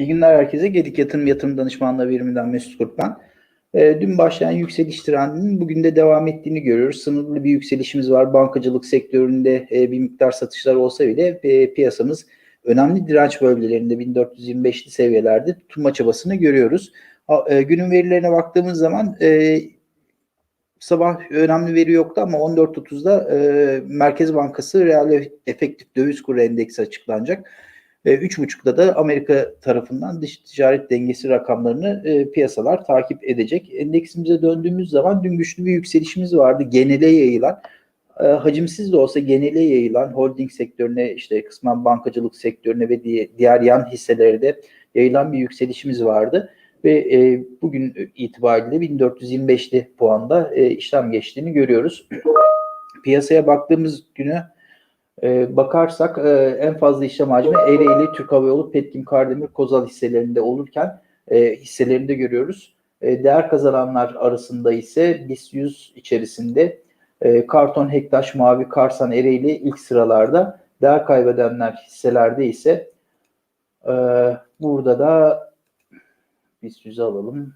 İyi günler herkese. Gedik Yatırım Yatırım Danışmanlığı biriminden Mesut Kurtman. E, dün başlayan yükseliş trendinin bugün de devam ettiğini görüyoruz. Sınırlı bir yükselişimiz var. Bankacılık sektöründe e, bir miktar satışlar olsa bile e, piyasamız önemli direnç bölgelerinde 1425'li seviyelerde tutunma çabasını görüyoruz. A, e, günün verilerine baktığımız zaman e, sabah önemli veri yoktu ama 14.30'da e, Merkez Bankası reel efektif döviz kuru endeksi açıklanacak. E, 3.30'da da Amerika tarafından dış ticaret dengesi rakamlarını e, piyasalar takip edecek. Endeksimize döndüğümüz zaman dün güçlü bir yükselişimiz vardı. Genele yayılan, e, hacimsiz de olsa genele yayılan holding sektörüne, işte kısmen bankacılık sektörüne ve diğer yan hisselere de yayılan bir yükselişimiz vardı. Ve e, bugün itibariyle 1425'li puanda e, işlem geçtiğini görüyoruz. Piyasaya baktığımız günü e, bakarsak e, en fazla işlem hacmi Ereğli, Türk Hava Yolu, Petkim, Kardemir, Kozal hisselerinde olurken e, hisselerinde görüyoruz. E, değer kazananlar arasında ise BIST 100 içerisinde e, Karton, Hektaş, Mavi, Karsan, Ereğli ilk sıralarda. Değer kaybedenler hisselerde ise e, burada da BIST 100'ü alalım.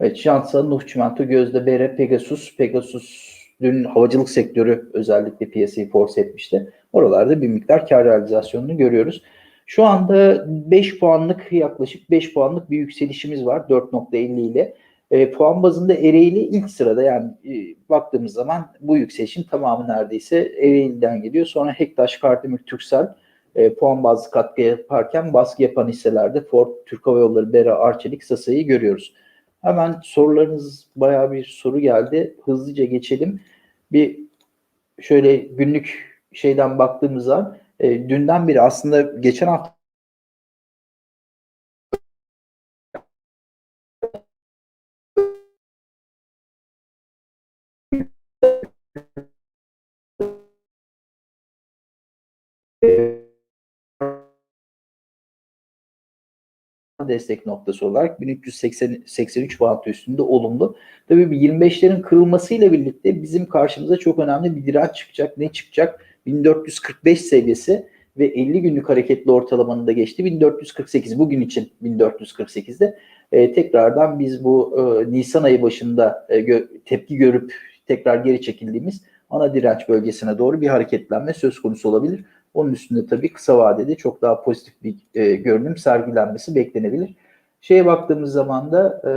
Evet, Şansa, Nuh Çimento, Gözde, Bere, Pegasus, Pegasus dün havacılık sektörü özellikle piyasayı force etmişti. Oralarda bir miktar kar realizasyonunu görüyoruz. Şu anda 5 puanlık yaklaşık 5 puanlık bir yükselişimiz var 4.50 ile. E, puan bazında Ereğli ilk sırada yani e, baktığımız zaman bu yükselişin tamamı neredeyse Ereğli'den geliyor. Sonra Hektaş, Kardemir, Türksel e, puan bazlı katkı yaparken baskı yapan hisselerde Ford, Türk Hava Yolları, Bera, Arçelik, Sasa'yı görüyoruz. Hemen sorularınız bayağı bir soru geldi. Hızlıca geçelim. Bir şöyle günlük şeyden baktığımızda e, dünden beri aslında geçen hafta destek noktası olarak 1383 bant üstünde olumlu. Tabii bir 25'lerin kırılmasıyla birlikte bizim karşımıza çok önemli bir direnç çıkacak. Ne çıkacak? 1445 seviyesi ve 50 günlük hareketli ortalamanın da geçti. 1448 bugün için 1448'de e, tekrardan biz bu e, Nisan ayı başında e, gö tepki görüp tekrar geri çekildiğimiz ana direnç bölgesine doğru bir hareketlenme söz konusu olabilir. Onun üstünde tabii kısa vadede çok daha pozitif bir e, görünüm sergilenmesi beklenebilir. Şeye baktığımız zaman da e,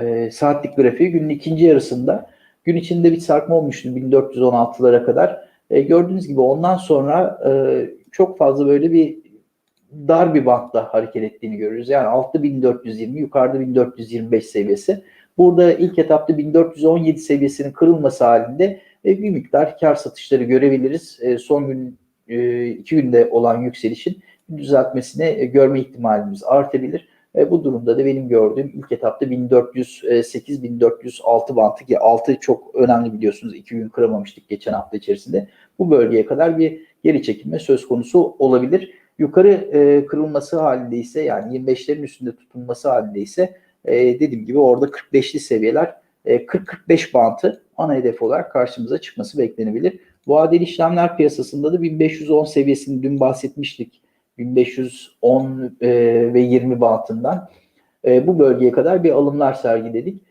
e, saatlik grafiği günün ikinci yarısında gün içinde bir sarkma olmuştu 1416'lara kadar. E, gördüğünüz gibi ondan sonra e, çok fazla böyle bir dar bir bantla hareket ettiğini görüyoruz. Yani altta 1420, yukarıda 1425 seviyesi. Burada ilk etapta 1417 seviyesinin kırılması halinde bir miktar kar satışları görebiliriz. E, son gün e, iki günde olan yükselişin düzeltmesini e, görme ihtimalimiz artabilir. Bu durumda da benim gördüğüm ilk etapta 1408-1406 bantı ki 6 çok önemli biliyorsunuz. iki gün kıramamıştık geçen hafta içerisinde. Bu bölgeye kadar bir geri çekilme söz konusu olabilir. Yukarı kırılması halinde ise yani 25'lerin üstünde tutunması halinde ise dediğim gibi orada 45'li seviyeler 40-45 e, bantı ana hedef olarak karşımıza çıkması beklenebilir. Vadeli işlemler piyasasında da 1510 seviyesini dün bahsetmiştik. 1510 e, ve 20 bantından e, bu bölgeye kadar bir alımlar sergiledik.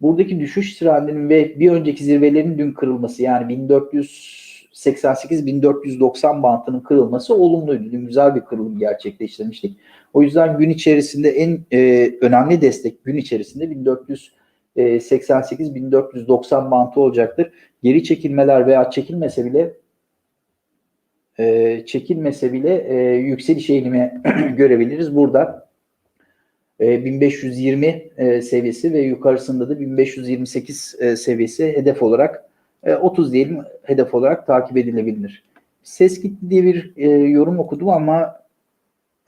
buradaki düşüş trendinin ve bir önceki zirvelerin dün kırılması yani 1488-1490 bantının kırılması olumluydu. Dün güzel bir kırılım gerçekleştirmiştik. O yüzden gün içerisinde en e, önemli destek gün içerisinde 1400 88.490 bantı olacaktır. Geri çekilmeler veya çekilmese bile e, çekilmese bile e, yükseliş eğilimi görebiliriz. Burada e, 1520 e, seviyesi ve yukarısında da 1528 e, seviyesi hedef olarak e, 30 diyelim hedef olarak takip edilebilir. Ses gitti diye bir e, yorum okudum ama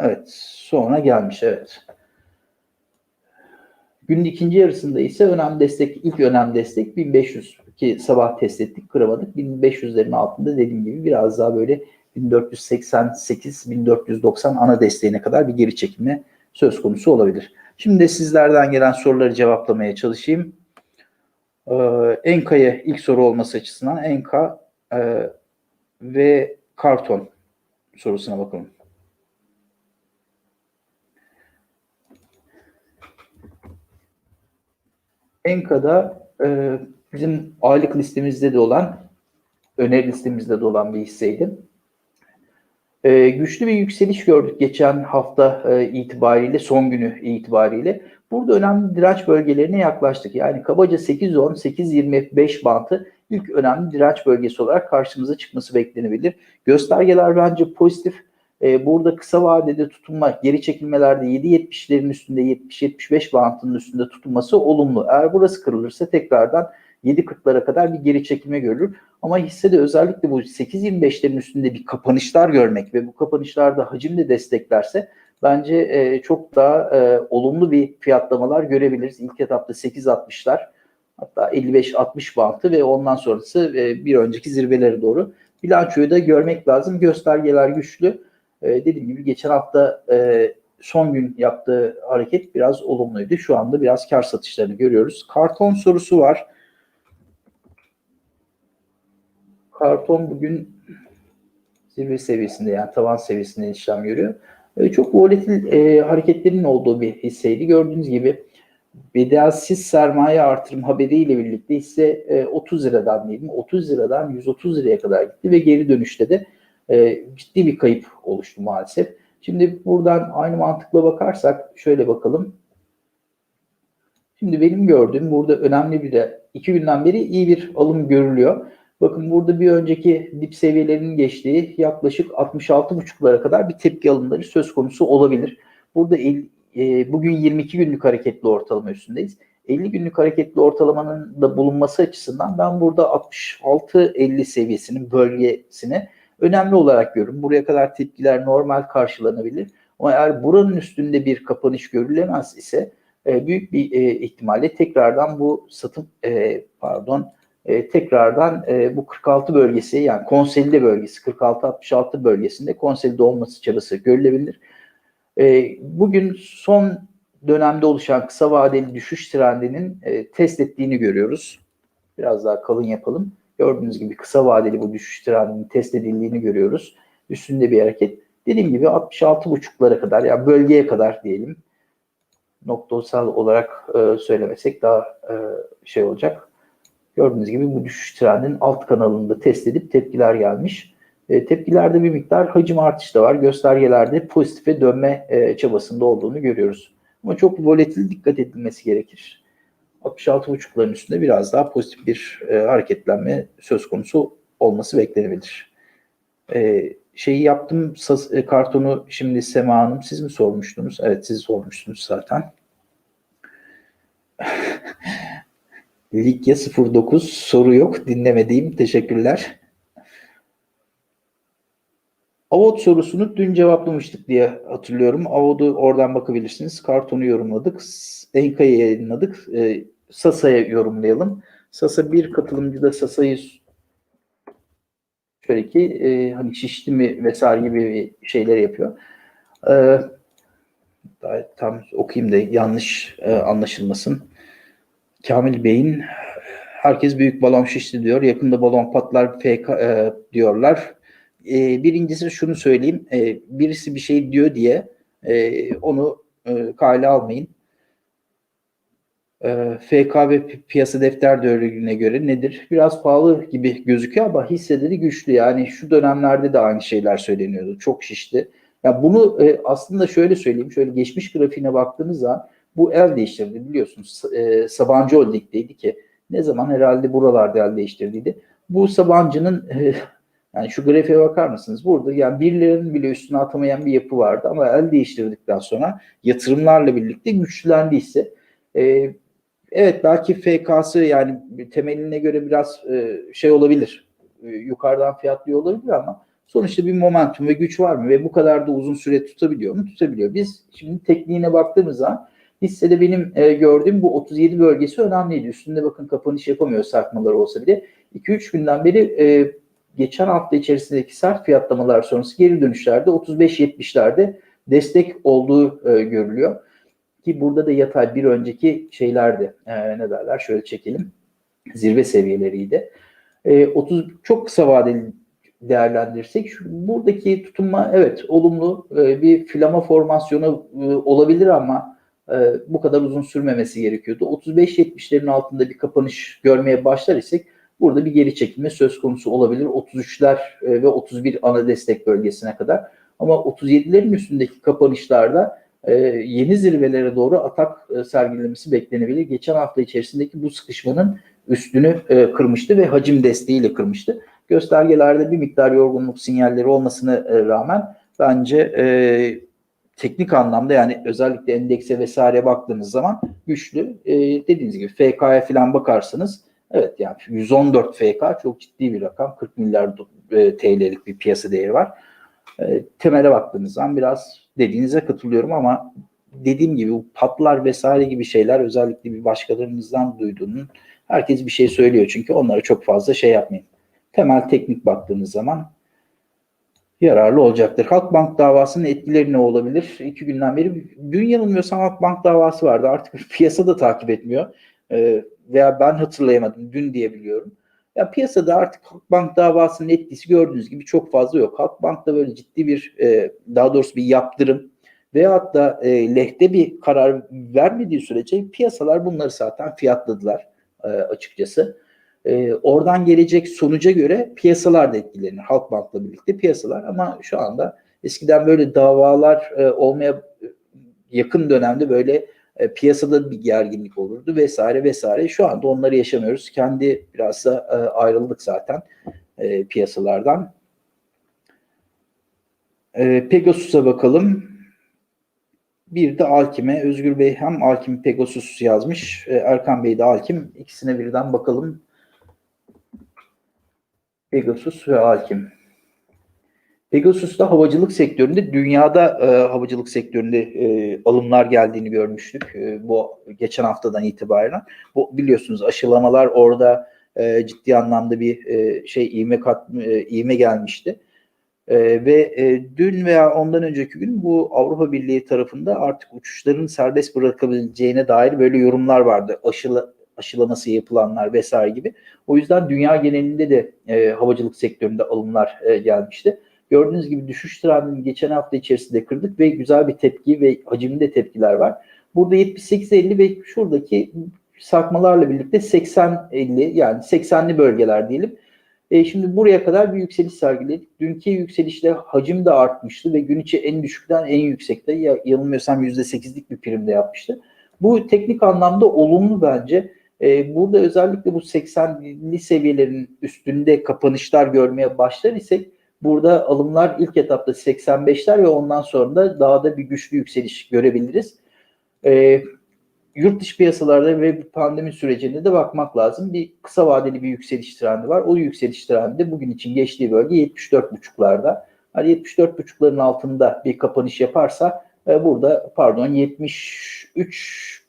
evet sonra gelmiş evet. Günün ikinci yarısında ise önemli destek, ilk önemli destek 1500 ki sabah test ettik kıramadık. 1500'lerin altında dediğim gibi biraz daha böyle 1488-1490 ana desteğine kadar bir geri çekilme söz konusu olabilir. Şimdi de sizlerden gelen soruları cevaplamaya çalışayım. Ee, Enka'ya ilk soru olması açısından Enka e, ve karton sorusuna bakalım. Enka'da e, bizim aylık listemizde de olan, öneri listemizde de olan bir hisseydi. E, güçlü bir yükseliş gördük geçen hafta e, itibariyle, son günü itibariyle. Burada önemli direnç bölgelerine yaklaştık. Yani kabaca 8.10, 8.25 bantı ilk önemli direnç bölgesi olarak karşımıza çıkması beklenebilir. Göstergeler bence pozitif. Ee, burada kısa vadede tutunma, geri çekilmelerde 7.70'lerin üstünde 70-75 bantının üstünde tutunması olumlu. Eğer burası kırılırsa tekrardan 7.40'lara kadar bir geri çekilme görülür. Ama hissede özellikle bu 8.25'lerin üstünde bir kapanışlar görmek ve bu kapanışlarda hacim de desteklerse bence e, çok daha e, olumlu bir fiyatlamalar görebiliriz. İlk etapta 8.60'lar hatta 55-60 bantı ve ondan sonrası e, bir önceki zirvelere doğru bilançoyu da görmek lazım. Göstergeler güçlü. E, dediğim gibi geçen hafta e, son gün yaptığı hareket biraz olumluydu. Şu anda biraz kar satışlarını görüyoruz. Karton sorusu var. Karton bugün zirve seviyesinde yani tavan seviyesinde işlem görüyor. E, çok volatil e, hareketlerin olduğu bir hisseydi. Gördüğünüz gibi bedelsiz sermaye artırım haberiyle birlikte hisse e, 30 liradan diyelim 30 liradan 130 liraya kadar gitti ve geri dönüşte de e, ciddi bir kayıp oluştu maalesef. Şimdi buradan aynı mantıkla bakarsak şöyle bakalım. Şimdi benim gördüğüm burada önemli bir de iki günden beri iyi bir alım görülüyor. Bakın burada bir önceki dip seviyelerinin geçtiği yaklaşık 66.5'lara kadar bir tepki alımları söz konusu olabilir. Burada el, e, bugün 22 günlük hareketli ortalama üstündeyiz. 50 günlük hareketli ortalamanın da bulunması açısından ben burada 66-50 seviyesinin bölgesini önemli olarak görüyorum. Buraya kadar tepkiler normal karşılanabilir. Ama eğer buranın üstünde bir kapanış görülemez ise e, büyük bir e, ihtimalle tekrardan bu satım e, pardon tekrardan bu 46 bölgesi yani konsolide bölgesi 46-66 bölgesinde konsolide olması çabası görülebilir. Bugün son dönemde oluşan kısa vadeli düşüş trendinin test ettiğini görüyoruz. Biraz daha kalın yapalım. Gördüğünüz gibi kısa vadeli bu düşüş trendinin test edildiğini görüyoruz. Üstünde bir hareket. Dediğim gibi 66.5'lara kadar yani bölgeye kadar diyelim. Noktasal olarak e, söylemesek daha e, şey olacak. Gördüğünüz gibi bu düşüş trendinin alt kanalında test edip tepkiler gelmiş. E, tepkilerde bir miktar hacim artışı da var. Göstergelerde pozitife dönme e, çabasında olduğunu görüyoruz. Ama çok volatil dikkat edilmesi gerekir. 66.5'ların üstünde biraz daha pozitif bir e, hareketlenme söz konusu olması beklenebilir. E, şeyi yaptım sas, e, kartonu şimdi Sema Hanım siz mi sormuştunuz? Evet siz sormuştunuz zaten. Likya 09 soru yok dinlemediğim teşekkürler. Avot sorusunu dün cevaplamıştık diye hatırlıyorum. Avod'u oradan bakabilirsiniz. Kartonu yorumladık. Enka'yı yayınladık. E, Sasa'ya yorumlayalım. Sasa bir katılımcı da Sasa'yı şöyle ki e, hani şişti mi vesaire gibi şeyler yapıyor. E, daha tam okuyayım da yanlış e, anlaşılmasın. Kamil Bey'in herkes büyük balon şişti diyor. Yakında balon patlar FK e, diyorlar. E, birincisi şunu söyleyeyim. E, birisi bir şey diyor diye e, onu e, kale almayın. E, FK ve piyasa defter değerine göre nedir? Biraz pahalı gibi gözüküyor ama hisseleri güçlü. Yani şu dönemlerde de aynı şeyler söyleniyordu. Çok şişti. Ya bunu e, aslında şöyle söyleyeyim. Şöyle geçmiş grafiğine baktığınız zaman bu el değiştirdi biliyorsunuz. E, Sabancı Holding'deydi ki ne zaman herhalde buralarda el değiştirdiydi. Bu Sabancı'nın e, yani şu grafiğe bakar mısınız? Burada yani birilerinin bile üstüne atamayan bir yapı vardı ama el değiştirdikten sonra yatırımlarla birlikte güçlendiyse e, evet belki FK'sı yani temeline göre biraz e, şey olabilir. E, yukarıdan fiyatlıyor olabilir ama sonuçta bir momentum ve güç var mı? Ve bu kadar da uzun süre tutabiliyor mu? Tutabiliyor. Biz şimdi tekniğine baktığımız zaman hissede benim e, gördüğüm bu 37 bölgesi önemliydi. Üstünde bakın kapanış yapamıyor sarkmalar olsa bile. 2-3 günden beri geçen hafta içerisindeki sert fiyatlamalar sonrası geri dönüşlerde 35-70'lerde destek olduğu e, görülüyor. Ki burada da yatay bir önceki şeylerdi. E, ne derler? Şöyle çekelim. Zirve seviyeleriydi. E, 30 çok kısa vadeli değerlendirirsek şu, buradaki tutunma evet olumlu e, bir filama formasyonu e, olabilir ama e, bu kadar uzun sürmemesi gerekiyordu. 35-70'lerin altında bir kapanış görmeye başlar isek burada bir geri çekilme söz konusu olabilir. 33'ler e, ve 31 ana destek bölgesine kadar. Ama 37'lerin üstündeki kapanışlarda e, yeni zirvelere doğru atak e, sergilemesi beklenebilir. Geçen hafta içerisindeki bu sıkışmanın üstünü e, kırmıştı ve hacim desteğiyle kırmıştı. Göstergelerde bir miktar yorgunluk sinyalleri olmasına e, rağmen bence e, teknik anlamda yani özellikle endekse vesaire baktığınız zaman güçlü. E, dediğiniz gibi FK'ya falan bakarsanız evet yani 114 FK çok ciddi bir rakam. 40 milyar TL'lik bir piyasa değeri var. E, temele baktığınız zaman biraz dediğinize katılıyorum ama dediğim gibi bu patlar vesaire gibi şeyler özellikle bir başkalarınızdan duyduğunun herkes bir şey söylüyor çünkü onlara çok fazla şey yapmayın. Temel teknik baktığınız zaman yararlı olacaktır. Halkbank davasının etkileri ne olabilir? İki günden beri dün yanılmıyorsam Halkbank davası vardı. Artık piyasa da takip etmiyor. Ee, veya ben hatırlayamadım. Dün diyebiliyorum. Ya piyasada artık Halkbank davasının etkisi gördüğünüz gibi çok fazla yok. Halkbank'ta böyle ciddi bir e, daha doğrusu bir yaptırım veyahut da e, lehte bir karar vermediği sürece piyasalar bunları zaten fiyatladılar e, açıkçası. E, oradan gelecek sonuca göre piyasalar da etkilenir. Halkbank'la birlikte piyasalar ama şu anda eskiden böyle davalar e, olmaya yakın dönemde böyle e, piyasada bir gerginlik olurdu vesaire vesaire. Şu anda onları yaşamıyoruz. Kendi biraz da e, ayrıldık zaten e, piyasalardan. E, Pegasus'a bakalım. Bir de Alkim'e. Özgür Bey hem Alkim Pegasus yazmış. E, Erkan Bey de Alkim. İkisine birden bakalım. Pegasus ve Alkim. Pegasus'ta havacılık sektöründe dünyada e, havacılık sektöründe e, alımlar geldiğini görmüştük e, bu geçen haftadan itibaren. Bu biliyorsunuz aşılamalar orada e, ciddi anlamda bir e, şey ivme kat e, ivme gelmişti. E, ve e, dün veya ondan önceki gün bu Avrupa Birliği tarafında artık uçuşların serbest bırakabileceğine dair böyle yorumlar vardı. Aşıla, aşılaması yapılanlar vesaire gibi. O yüzden dünya genelinde de e, havacılık sektöründe alımlar e, gelmişti. Gördüğünüz gibi düşüş trendini geçen hafta içerisinde kırdık ve güzel bir tepki ve hacimli tepkiler var. Burada 78-50 ve şuradaki sarkmalarla birlikte 80-50 yani 80'li bölgeler diyelim. E, şimdi buraya kadar bir yükseliş sergiledik. Dünkü yükselişte hacim de artmıştı ve gün içi en düşükten en yüksekte ya, yanılmıyorsam %8'lik bir primde yapmıştı. Bu teknik anlamda olumlu bence. E, burada özellikle bu 80'li seviyelerin üstünde kapanışlar görmeye başlar isek Burada alımlar ilk etapta 85'ler ve ondan sonra da daha da bir güçlü yükseliş görebiliriz. E, yurt dışı piyasalarda ve pandemi sürecinde de bakmak lazım. Bir kısa vadeli bir yükseliş trendi var. O yükseliş trendi bugün için geçtiği bölge 74.5'larda. Hani 74.5'ların altında bir kapanış yaparsa e, burada pardon 73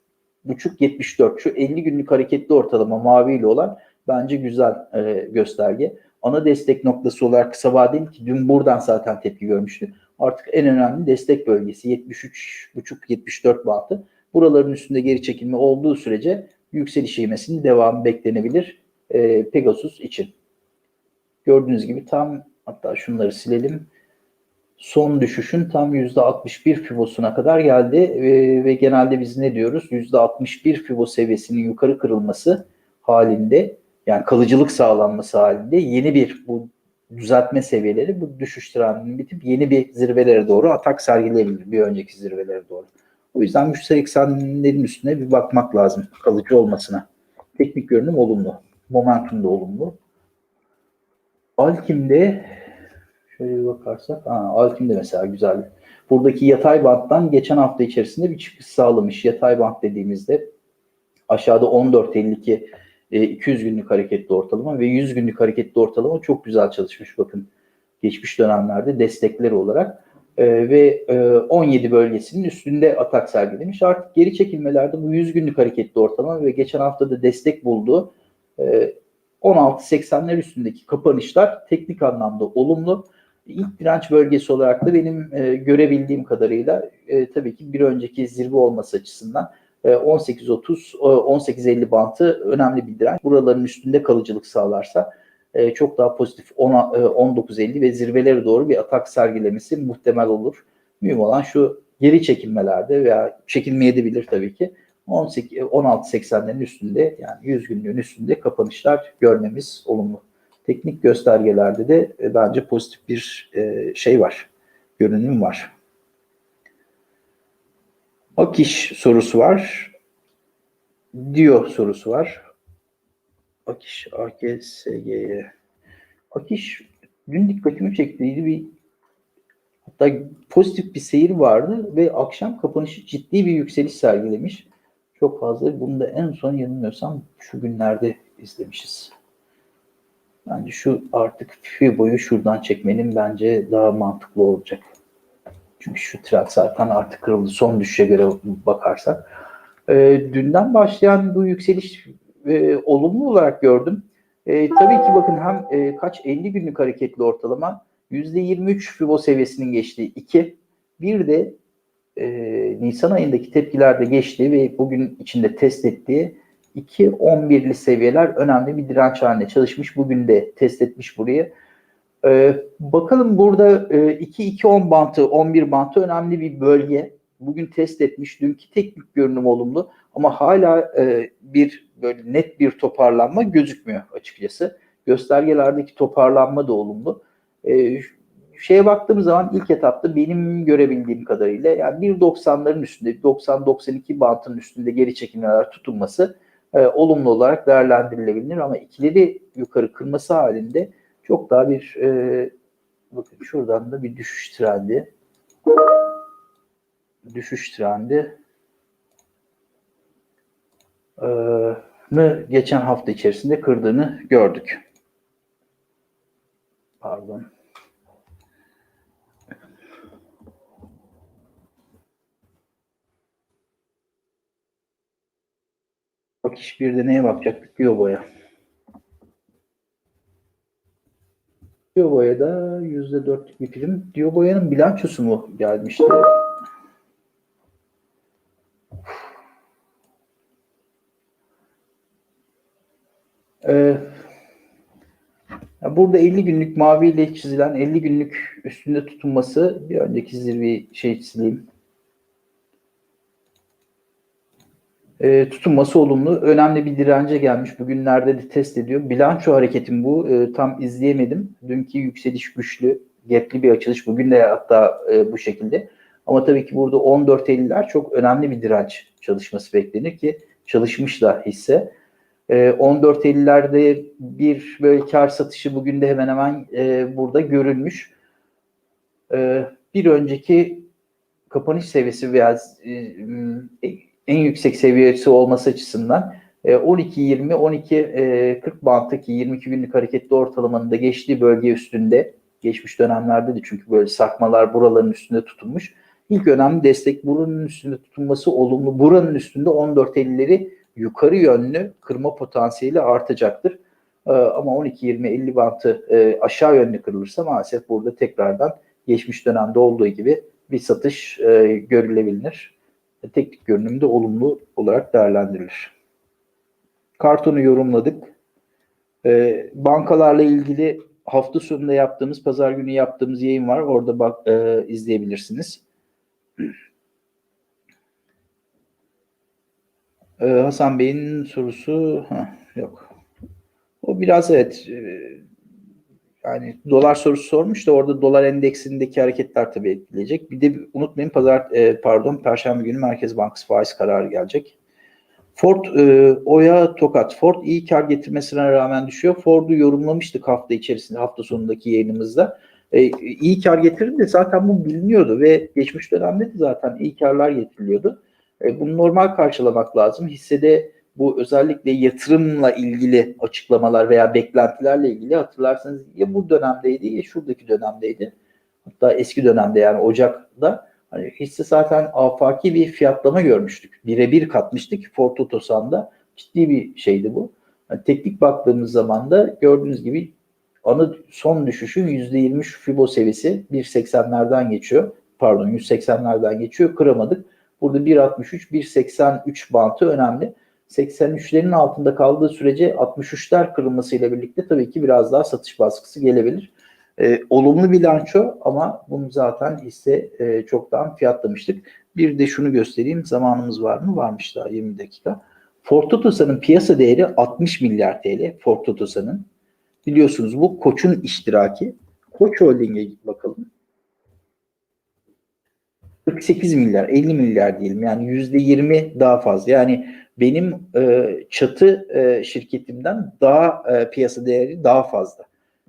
buçuk 74 şu 50 günlük hareketli ortalama maviyle olan bence güzel e, gösterge ana destek noktası olarak kısa vadeli ki dün buradan zaten tepki görmüştü. Artık en önemli destek bölgesi 73.5-74 bantı. Buraların üstünde geri çekilme olduğu sürece yükseliş ivmesinin devamı beklenebilir e, Pegasus için. Gördüğünüz gibi tam hatta şunları silelim. Son düşüşün tam %61 fibosuna kadar geldi e, ve genelde biz ne diyoruz? %61 fibo seviyesinin yukarı kırılması halinde yani kalıcılık sağlanması halinde yeni bir bu düzeltme seviyeleri bu düşüş trendinin bitip yeni bir zirvelere doğru atak sergileyebilir bir önceki zirvelere doğru. O yüzden müşteri eksenlerin üstüne bir bakmak lazım kalıcı olmasına. Teknik görünüm olumlu. Momentum da olumlu. Alkim'de şöyle bir bakarsak aa, Alkim'de mesela güzel. Buradaki yatay banttan geçen hafta içerisinde bir çıkış sağlamış. Yatay bant dediğimizde aşağıda 14.52 200 e, günlük hareketli ortalama ve 100 günlük hareketli ortalama çok güzel çalışmış bakın geçmiş dönemlerde destekleri olarak e, ve e, 17 bölgesinin üstünde atak sergilemiş. Artık geri çekilmelerde bu 100 günlük hareketli ortalama ve geçen hafta da destek bulduğu e, 16.80'ler üstündeki kapanışlar teknik anlamda olumlu. İlk direnç bölgesi olarak da benim e, görebildiğim kadarıyla e, tabii ki bir önceki zirve olması açısından 18.30 18.50 bantı önemli bir direnç. Buraların üstünde kalıcılık sağlarsa e, çok daha pozitif 19.50 e, ve zirvelere doğru bir atak sergilemesi muhtemel olur. Mühim olan şu geri çekilmelerde veya çekilmeyebilir tabii ki 18 16.80'lerin üstünde yani 100 günlüğün üstünde kapanışlar görmemiz olumlu. Teknik göstergelerde de e, bence pozitif bir e, şey var. Görünüm var. Akiş sorusu var. Dio sorusu var. Akiş, AKSG'ye. Akiş dün dikkatimi çektiydi bir hatta pozitif bir seyir vardı ve akşam kapanışı ciddi bir yükseliş sergilemiş. Çok fazla. Bunu da en son yanılmıyorsam şu günlerde izlemişiz. Bence şu artık Fibo'yu şuradan çekmenin bence daha mantıklı olacak. Çünkü şu trend zaten artık kırıldı. Son düşüşe göre bakarsak. E, dünden başlayan bu yükseliş e, olumlu olarak gördüm. E, tabii ki bakın hem e, kaç 50 günlük hareketli ortalama %23 Fibo seviyesinin geçtiği 2. Bir de e, Nisan ayındaki tepkilerde geçtiği ve bugün içinde test ettiği 2.11'li seviyeler önemli bir direnç haline çalışmış. Bugün de test etmiş burayı. Ee, bakalım burada e, 2-2-10 bantı, 11 bantı önemli bir bölge. Bugün test etmiş. Dünkü teknik görünüm olumlu ama hala e, bir böyle net bir toparlanma gözükmüyor açıkçası. Göstergelerdeki toparlanma da olumlu. E, şeye baktığım zaman ilk etapta benim görebildiğim kadarıyla yani 1.90'ların üstünde 90-92 bantın üstünde geri çekimler tutunması e, olumlu olarak değerlendirilebilir ama ikileri yukarı kırması halinde çok daha bir e, bakın şuradan da bir düşüş trendi düşüş trendi e, geçen hafta içerisinde kırdığını gördük. Pardon. Bak iş bir de neye bakacaktık? Biyoboya. Biyoboya'da yüzde dörtlük bir prim. Biyoboya'nın bilançosu mu gelmişti? Ee, burada 50 günlük mavi ile çizilen 50 günlük üstünde tutunması bir önceki zirveyi şey çizeyim. E, tutunması olumlu. Önemli bir dirence gelmiş. Bugünlerde de test ediyor. Bilanço hareketim bu. E, tam izleyemedim. Dünkü yükseliş güçlü. Gapli bir açılış. Bugün de hatta e, bu şekilde. Ama tabii ki burada 14.50'ler çok önemli bir direnç çalışması beklenir ki çalışmış da hisse. E, 14.50'lerde bir böyle kar satışı bugün de hemen hemen e, burada görülmüş. E, bir önceki kapanış seviyesi veya e, en yüksek seviyesi olması açısından 12-20, 12-40 banttaki 22 günlük hareketli ortalamanın da geçtiği bölge üstünde geçmiş dönemlerde de çünkü böyle sarkmalar buraların üstünde tutunmuş. İlk önemli destek buranın üstünde tutunması olumlu. Buranın üstünde 14.50'leri yukarı yönlü kırma potansiyeli artacaktır. Ee, ama 12-20-50 bantı e, aşağı yönlü kırılırsa maalesef burada tekrardan geçmiş dönemde olduğu gibi bir satış e, görülebilir teknik görünümde olumlu olarak değerlendirilir. Kartonu yorumladık. Ee, bankalarla ilgili hafta sonunda yaptığımız, pazar günü yaptığımız yayın var. Orada bak e, izleyebilirsiniz. Ee, Hasan Bey'in sorusu heh, yok. O biraz evet e, yani dolar sorusu sormuş da orada dolar endeksindeki hareketler tabii etkileyecek. Bir de unutmayın pazar e, pardon perşembe günü Merkez Bankası faiz kararı gelecek. Ford e, Oya Tokat. Ford iyi kar getirmesine rağmen düşüyor. Ford'u yorumlamıştık hafta içerisinde hafta sonundaki yayınımızda. E, iyi kar getirir de zaten bu biliniyordu ve geçmiş dönemde de zaten iyi karlar getiriliyordu. E, bunu normal karşılamak lazım. Hissede bu özellikle yatırımla ilgili açıklamalar veya beklentilerle ilgili hatırlarsanız ya bu dönemdeydi ya şuradaki dönemdeydi. Hatta eski dönemde yani Ocak'ta hani hisse zaten afaki bir fiyatlama görmüştük. Birebir katmıştık Ford Otosan'da. Ciddi bir şeydi bu. Yani teknik baktığımız zaman da gördüğünüz gibi ana son düşüşü %20 Fibo seviyesi 1.80'lerden geçiyor. Pardon 180'lerden geçiyor. Kıramadık. Burada 1.63, 1.83 bantı önemli. 83'lerin altında kaldığı sürece 63'ler kırılmasıyla birlikte tabii ki biraz daha satış baskısı gelebilir. E, olumlu bilanço ama bunu zaten hisse e, çoktan fiyatlamıştık. Bir de şunu göstereyim. Zamanımız var mı? Varmış daha 20 dakika. Ford Otosan'ın piyasa değeri 60 milyar TL. Ford Otosan'ın. Biliyorsunuz bu Koç'un iştiraki. Koç Holding'e bakalım. 48 milyar, 50 milyar diyelim. Yani %20 daha fazla. Yani benim e, çatı e, şirketimden daha e, piyasa değeri daha fazla.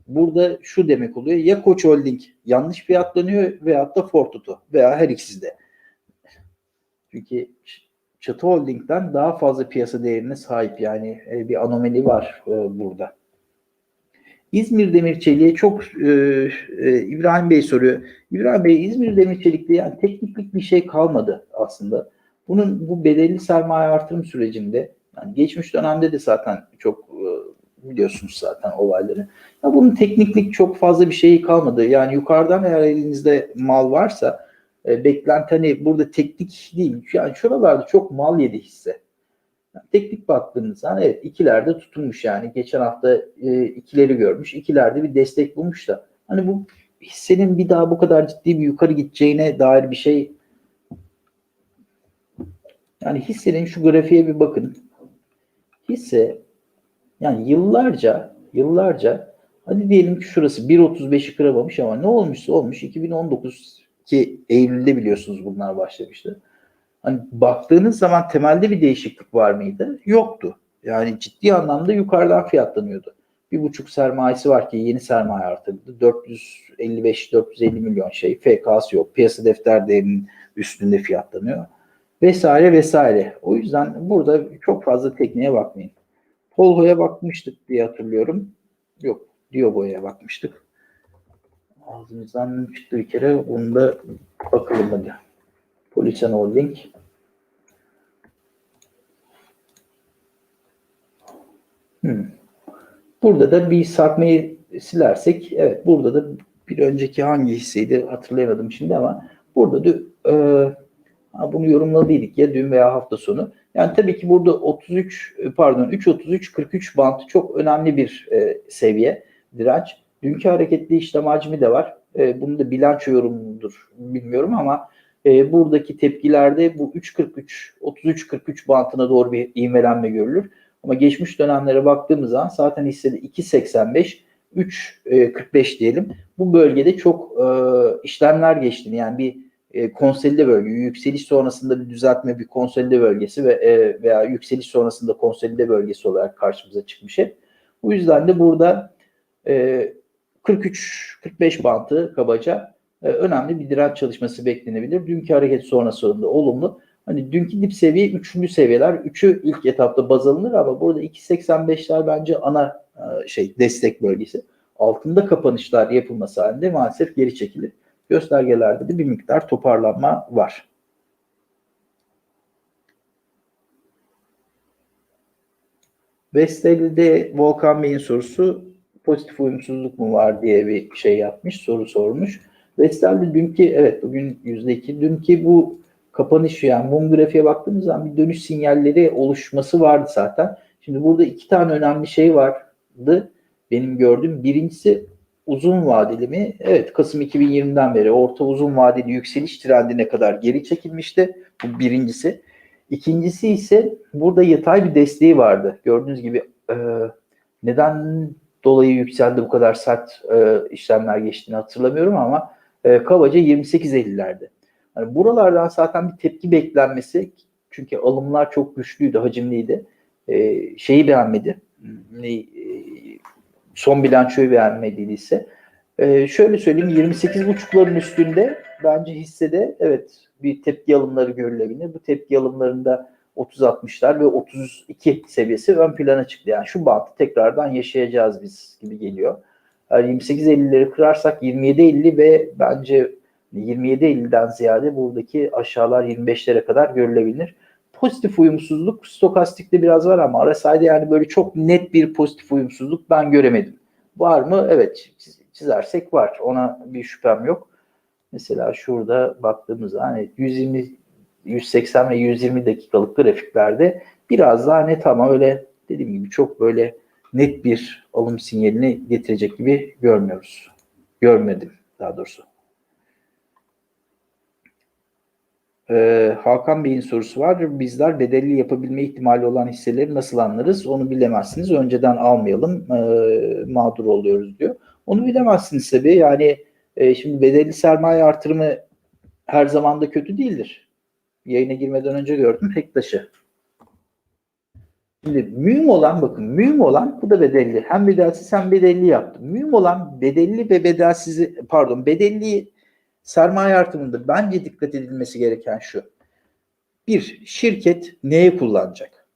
Burada şu demek oluyor. Ya Koç Holding yanlış fiyatlanıyor veyahut da Ford Oto veya her ikisi de. Çünkü Çatı Holding'den daha fazla piyasa değerine sahip. Yani e, bir anomali var e, burada. İzmir Demir Çelik'e çok e, e, İbrahim Bey soruyor. İbrahim Bey İzmir Demir Çelik'te yani tekniklik bir şey kalmadı aslında. Bunun bu bedelli sermaye artırım sürecinde yani geçmiş dönemde de zaten çok e, biliyorsunuz zaten olayları. Ya bunun tekniklik çok fazla bir şeyi kalmadı. Yani yukarıdan eğer elinizde mal varsa e, beklenti hani burada teknik değil. Yani şuralarda çok mal yedi hisse. Teknik baktığınız zaman evet ikilerde tutunmuş yani. Geçen hafta e, ikileri görmüş. ikilerde bir destek bulmuş da. Hani bu hissenin bir daha bu kadar ciddi bir yukarı gideceğine dair bir şey yani hissenin şu grafiğe bir bakın. Hisse yani yıllarca yıllarca hadi diyelim ki şurası 1.35'i kıramamış ama ne olmuşsa olmuş 2019 ki Eylül'de biliyorsunuz bunlar başlamıştı. Hani baktığınız zaman temelde bir değişiklik var mıydı? Yoktu. Yani ciddi anlamda yukarıdan fiyatlanıyordu. Bir buçuk sermayesi var ki yeni sermaye artırıldı. 455-450 milyon şey. FK'sı yok. Piyasa defter değerinin üstünde fiyatlanıyor. Vesaire vesaire. O yüzden burada çok fazla tekniğe bakmayın. Polho'ya bakmıştık diye hatırlıyorum. Yok. Diogo'ya bakmıştık. Ağzımızdan çıktı bir kere. Bunu da bakalım hadi. Polisan Holding. Hmm. Burada da bir sarkmayı silersek, evet burada da bir önceki hangi hisseydi hatırlayamadım şimdi ama burada da e, bunu yorumladıydık ya dün veya hafta sonu. Yani tabii ki burada 33 pardon 3.33 43 bant çok önemli bir e, seviye direnç. Dünkü hareketli işlem hacmi de var. E, bunu da bilanço yorumudur bilmiyorum ama e, buradaki tepkilerde bu 3.43 33-43 bantına doğru bir ivmelenme görülür. Ama geçmiş dönemlere baktığımız zaman zaten hissede 2.85 3.45 diyelim. Bu bölgede çok e, işlemler geçtiğini yani bir e, konsolide bölge, yükseliş sonrasında bir düzeltme, bir konsolide bölgesi ve e, veya yükseliş sonrasında konsolide bölgesi olarak karşımıza çıkmış hep. Bu yüzden de burada e, 43-45 bantı kabaca e, önemli bir direnç çalışması beklenebilir. Dünkü hareket sonrasında olumlu. Hani dünkü dip seviye üçüncü seviyeler. Üçü ilk etapta baz alınır ama burada 2.85'ler bence ana e, şey destek bölgesi. Altında kapanışlar yapılması halinde maalesef geri çekilir. Göstergelerde de bir miktar toparlanma var. Vestel'de Volkan Bey'in sorusu pozitif uyumsuzluk mu var diye bir şey yapmış, soru sormuş. Vestel'de dünkü evet bugün %2 dünkü bu kapanış yani mum grafiğe baktığımız zaman bir dönüş sinyalleri oluşması vardı zaten. Şimdi burada iki tane önemli şey vardı benim gördüğüm. Birincisi uzun vadeli mi? Evet Kasım 2020'den beri orta uzun vadeli yükseliş trendine kadar geri çekilmişti. Bu birincisi. İkincisi ise burada yatay bir desteği vardı. Gördüğünüz gibi e, neden dolayı yükseldi bu kadar sert e, işlemler geçtiğini hatırlamıyorum ama e, kabaca 28.50'lerde. Yani buralardan zaten bir tepki beklenmesi çünkü alımlar çok güçlüydü, hacimliydi. E, şeyi beğenmedi. E, son bilançoyu beğenmediyse. E, şöyle söyleyeyim 28.5'ların üstünde bence hissede evet bir tepki alımları görülebilir. Bu tepki alımlarında 30-60'lar ve 32 seviyesi ön plana çıktı. Yani şu bantı tekrardan yaşayacağız biz gibi geliyor. Yani 28-50'leri kırarsak 27-50 ve bence 27-50'den ziyade buradaki aşağılar 25'lere kadar görülebilir. Pozitif uyumsuzluk stokastikte biraz var ama RSI'de yani böyle çok net bir pozitif uyumsuzluk ben göremedim. Var mı? Evet çizersek var. Ona bir şüphem yok. Mesela şurada baktığımız zaman evet, 120 180 ve 120 dakikalık grafiklerde biraz daha net ama öyle dediğim gibi çok böyle net bir alım sinyalini getirecek gibi görmüyoruz. Görmedim daha doğrusu. Ee, Hakan Bey'in sorusu var. Bizler bedelli yapabilme ihtimali olan hisseleri nasıl anlarız? Onu bilemezsiniz. Önceden almayalım. Ee, mağdur oluyoruz diyor. Onu bilemezsiniz tabii. Yani e, şimdi bedelli sermaye artırımı her zaman da kötü değildir. Yayına girmeden önce gördüm Hektaş'ı. Şimdi mühim olan bakın mühim olan bu da bedelli. Hem bedelsiz hem bedelli yaptım. Mühim olan bedelli ve bedelsiz pardon bedelli sermaye artımında bence dikkat edilmesi gereken şu. Bir, şirket neye kullanacak?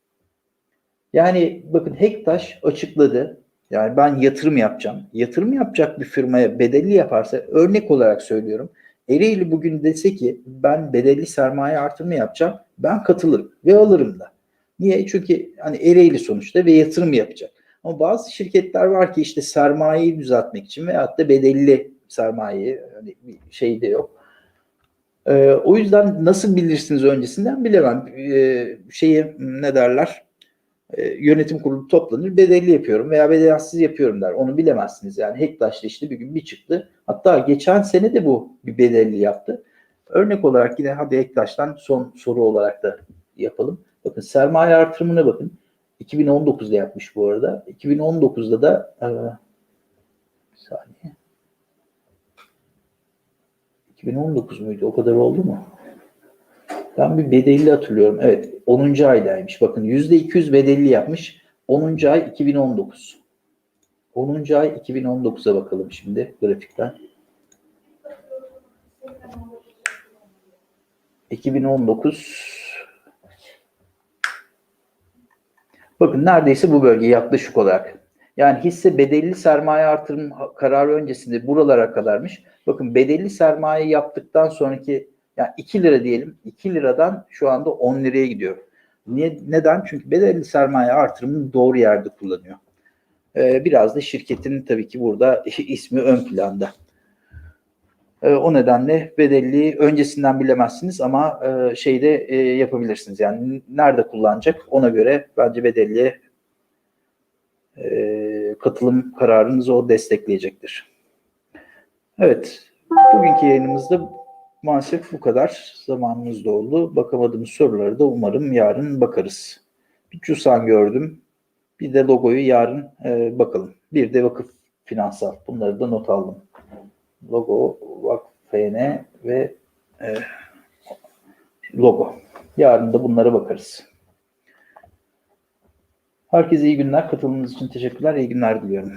Yani bakın Hektaş açıkladı. Yani ben yatırım yapacağım. Yatırım yapacak bir firmaya bedelli yaparsa örnek olarak söylüyorum. Ereğli bugün dese ki ben bedelli sermaye artırımı yapacağım. Ben katılırım ve alırım da. Niye? Çünkü hani Ereğli sonuçta ve yatırım yapacak. Ama bazı şirketler var ki işte sermayeyi düzeltmek için veyahut da bedelli sermayeyi hani bir şey de yok. Ee, o yüzden nasıl bilirsiniz öncesinden bilemem. Ee, şeyi ne derler? Ee, yönetim kurulu toplanır bedelli yapıyorum veya bedelsiz yapıyorum der. Onu bilemezsiniz yani. Hektaş'ta işte bir gün bir çıktı. Hatta geçen sene de bu bir bedelli yaptı. Örnek olarak yine hadi Hektaş'tan son soru olarak da yapalım. Bakın sermaye artırımına bakın. 2019'da yapmış bu arada. 2019'da da e, bir saniye. 2019 muydu? O kadar oldu mu? Ben bir bedelli hatırlıyorum. Evet. 10. aydaymış. Bakın %200 bedelli yapmış. 10. ay 2019. 10. ay 2019'a bakalım şimdi grafikten. 2019 Bakın neredeyse bu bölge yaklaşık olarak. Yani hisse bedelli sermaye artırım kararı öncesinde buralara kadarmış. Bakın bedelli sermaye yaptıktan sonraki yani 2 lira diyelim 2 liradan şu anda 10 liraya gidiyor. Niye, neden? Çünkü bedelli sermaye artırımını doğru yerde kullanıyor. Ee, biraz da şirketin tabii ki burada ismi ön planda. Ee, o nedenle bedelli öncesinden bilemezsiniz ama e, şeyde e, yapabilirsiniz. Yani nerede kullanacak ona göre bence bedelli e, katılım kararınızı o destekleyecektir. Evet, bugünkü yayınımızda maalesef bu kadar zamanımız da oldu. Bakamadığımız soruları da umarım yarın bakarız. Bir CUSAN gördüm. Bir de logoyu yarın e, bakalım. Bir de vakıf finansal. Bunları da not aldım. Logo, vakıf FN ve e, logo. Yarın da bunlara bakarız. Herkese iyi günler. Katılımınız için teşekkürler. İyi günler diliyorum.